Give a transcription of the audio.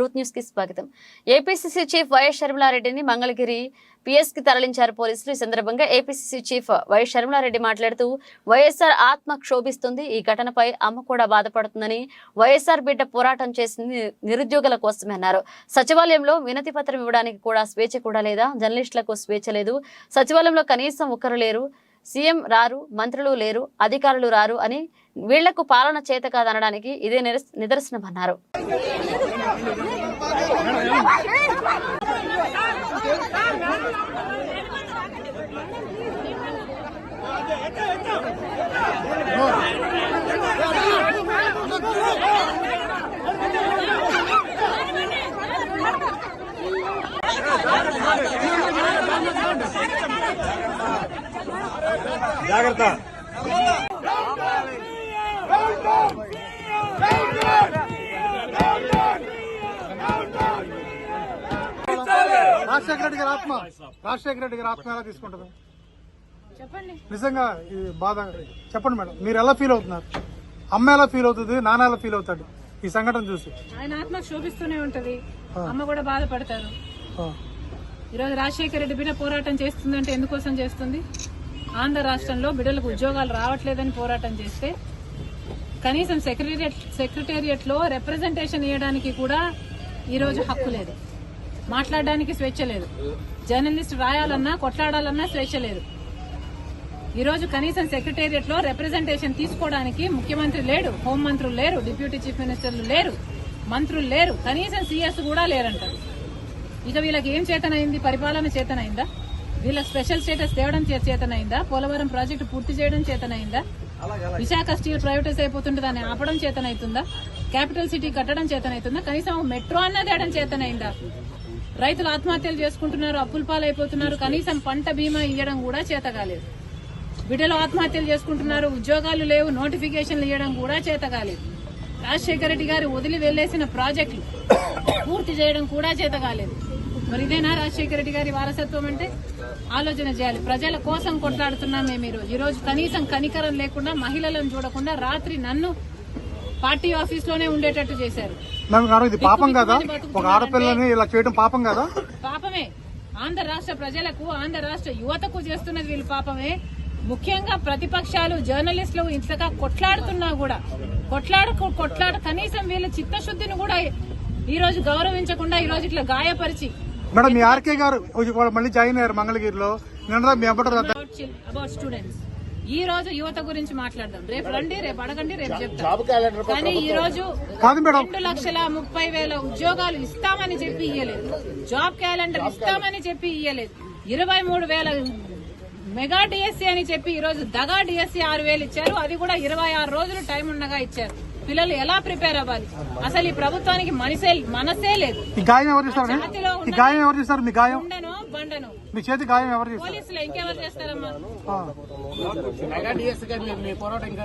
Truth న్యూస్కి స్వాగతం. APCC chief YS షర్మిలారెడ్డిని మంగళగిరి పిఎస్కి తరలించారు పోలీసులు. ఈ సందర్భంగా ఏపీసీసీ చీఫ్ వైఎస్ షర్మిలారెడ్డి మాట్లాడుతూ వైఎస్ఆర్ ఆత్మ క్షోభిస్తుంది. ఈ ఘటనపై అమ్మ కూడా బాధపడుతుందని వైఎస్ఆర్ బిడ్డ పోరాటం చేసింది నిరుద్యోగుల కోసమే అన్నారు. సచివాలయంలో వినతి పత్రం ఇవ్వడానికి కూడా స్వేచ్ఛ కూడా లేదా? జర్నలిస్టులకు స్వేచ్ఛ లేదు. సచివాలయంలో కనీసం ఒక్కరు లేరు. సీఎం రారు మంత్రులు లేరు అధికారులు రారు అని వీళ్ళకు పాలన చేత కాదనడానికి ఇదే నిదర్శనమన్నారు నిదర్శనమన్నారు జాగ్రత్త. రాజశేఖర రెడ్డి గారి ఆత్మ. రాజశేఖర రెడ్డి గారి ఆత్మ ఎలా తీసుకుంటుంది? చెప్పండి. నిజంగా ఇది బాధ చెప్పండి మేడం మీరు ఎలా ఫీల్ అవుతున్నారు? అమ్మ ఎలా ఫీల్ అవుతుంది? నాన్న ఎలా ఫీల్ అవుతాడు? ఈ సంఘటన చూసి. ఆయన ఆత్మ శోభిస్తూనే ఉంటది. అమ్మ కూడా బాధపడతారు. ఈరోజు రాజశేఖర రెడ్డి బిడ్డ పోరాటం చేస్తుందంటే ఎందుకోసం చేస్తుంది? ఆంధ్ర రాష్ట్రంలో బిడ్డలకు ఉద్యోగాలు రావట్లేదని పోరాటం చేస్తే కనీసం సెక్రటేరియట్ సెక్రటేరియట్లో రిప్రజెంటేషన్ ఇవ్వడానికి కూడా ఈరోజు హక్కు లేదు. మాట్లాడడానికి స్వేచ్ఛ లేదు. జర్నలిస్ట్ రాయాలన్నా కొట్లాడాలన్నా స్వేచ్ఛ లేదు. ఈరోజు కనీసం సెక్రటేరియట్లో రిప్రజెంటేషన్ తీసుకోవడానికి ముఖ్యమంత్రి లేడు హోంమంత్రులు లేరు డిప్యూటీ చీఫ్ మినిస్టర్లు లేరు మంత్రులు లేరు కనీసం సీఎస్ కూడా లేరంటారు ఇక వీళ్ళకి ఏం చేతనైంది? పరిపాలన చేతనైందా? వీళ్ళకి స్పెషల్ స్టేటస్ తేవడం చేతనైందా? పోలవరం ప్రాజెక్టు పూర్తి చేయడం చేతనైందా? విశాఖ స్టీల్ ప్రైవేటైజ్ అయిపోతుంటే దాన్ని ఆపడం చేతనైతుందా? క్యాపిటల్ సిటీ కట్టడం చేతనైతుందా? కనీసం మెట్రో అన్న తేయడం చేతనైందా? రైతులు ఆత్మహత్యలు చేసుకుంటున్నారు అప్పుల పాలైపోతున్నారు కనీసం పంట బీమా ఇవ్వడం కూడా చేత కాలేదు బిడ్డలు ఆత్మహత్యలు చేసుకుంటున్నారు ఉద్యోగాలు లేవు నోటిఫికేషన్లు ఇవ్వడం కూడా చేత కాలేదు రాజశేఖర రెడ్డి గారు వదిలి వెళ్ళేసిన ప్రాజెక్టులు పూర్తి చేయడం కూడా చేత కాలేదు మరి ఇదేనా రాజశేఖర రెడ్డి గారి వారసత్వం అంటే? ఆలోచన చేయాలి. ప్రజల కోసం కొట్లాడుతున్నాం మేము ఈరోజు ఈ రోజు కనీసం కనికరం లేకుండా మహిళలను చూడకుండా రాత్రి నన్ను పార్టీ ఆఫీస్లోనే ఉండేటట్టు చేశారు. ఇది పాపం కదా? ఒక ఆడపిల్లని ఇలా చేయడం పాపం కదా? పాపమే. ఆంధ్ర రాష్ట్ర ప్రజలకు ఆంధ్ర రాష్ట్ర యువతకు చేస్తున్నది వీళ్ళు పాపమే. ముఖ్యంగా ప్రతిపక్షాలు జర్నలిస్టులు ఇంతగా కొట్లాడుతున్నా కూడా కొట్లాడు కొట్లాడు కనీసం వీళ్ళ చిత్తశుద్ధిని కూడా ఈ రోజు గౌరవించకుండా ఈ రోజు ఇట్లా గాయపరిచి మేడం మీ ఆర్కే గారు మళ్ళీ జాయిన్ అయ్యారు మంగళగిరిలో. నిన్న మీ అబ్బట అబౌట్ స్టూడెంట్స్ ఈ రోజు యువత గురించి మాట్లాడదాం. రేపు రండి రేపు అడగండి రేపు చెప్తాం. కానీ ఈ రోజు రెండు లక్షల ముప్పై వేల ఉద్యోగాలు ఇస్తామని చెప్పి ఇయ్యలేదు. జాబ్ క్యాలెండర్ ఇస్తామని చెప్పి ఇయ్యలేదు. ఇరవై మూడు వేల మెగా డిఎస్సీ అని చెప్పి ఈ రోజు దగా డిఎస్సీ ఆరు వేలు ఇచ్చారు. అది కూడా ఇరవై ఆరు రోజులు టైం ఉండగా ఇచ్చారు. పిల్లలు ఎలా ప్రిపేర్ అవ్వాలి? అసలు ఈ ప్రభుత్వానికి మనసే మనసే లేదు. గాయం ఎవరు చేస్తారు? గాయం ఎవరు చేస్తారు? మీ గాయం? ఉండను బండను? మీ చేతి గాయం ఎవరు చేస్తారు? పోలీసులు ఇంకెవరు చేస్తారమ్మా? మీ పోరాటం ఇంకా